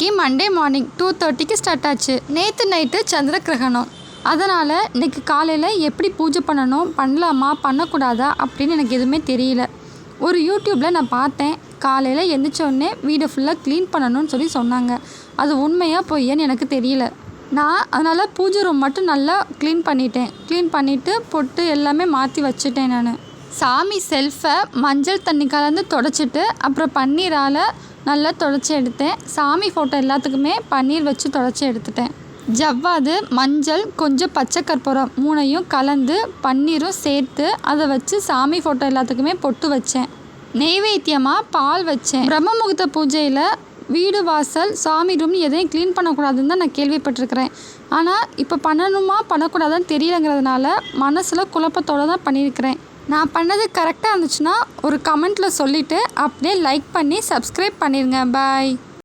இன்னைக்கு Monday morning two தேர்ட்டிக்கு start ஆச்சு. நேற்று நைட்டு சந்திர கிரகணம். அதனால் இன்னைக்கு காலையில் எப்படி பூஜை பண்ணணும் பண்ணலாமா பண்ணக்கூடாதா அப்படின்னு எனக்கு எதுவுமே தெரியல. ஒரு யூடியூப்பில் நான் பார்த்தேன். காலையில் எந்திரிச்சோடனே வீடை ஃபுல்லாக க்ளீன் பண்ணணும்னு சொல்லி சொன்னாங்க. அது உண்மையாக பொய்யன்னு எனக்கு தெரியல. நான் அதனால் பூஜை ரூம் மட்டும் நல்லா க்ளீன் பண்ணிட்டேன். க்ளீன் பண்ணிவிட்டு பொட்டு எல்லாமே மாற்றி வச்சுட்டேன் நான். சாமி செல்ஃபை மஞ்சள் தண்ணி கலந்து தொடச்சிட்டு அப்புறம் பன்னீரால் நல்லா தொடச்சி எடுத்தேன். சாமி ஃபோட்டோ எல்லாத்துக்குமே பன்னீர் வச்சு தொடச்சி எடுத்துட்டேன். ஜவ்வாது மஞ்சள் கொஞ்சம் பச்சை கற்பூரம் மூணையும் கலந்து பன்னீரும் சேர்த்து அதை வச்சு சாமி ஃபோட்டோ எல்லாத்துக்குமே பொட்டு வச்சேன். நெய்வேத்தியமாக பால் வச்சேன். பிரம்ம முகூர்த்த பூஜையில் வீடு வாசல் சாமி ரூம் எதையும் க்ளீன் பண்ணக்கூடாதுன்னு தான் நான் கேள்விப்பட்டிருக்கிறேன். ஆனால் இப்போ பண்ணணுமா பண்ணக்கூடாதான்னு தெரியலங்கிறதுனால மனசில் குழப்பத்தோடு தான் பண்ணியிருக்கிறேன். நான் பண்ணது கரெக்டாக இருந்துச்சுன்னா ஒரு கமெண்ட்டில் சொல்லிவிட்டு அப்படியே லைக் பண்ணி சப்ஸ்கிரைப் பண்ணிடுங்க. பாய்.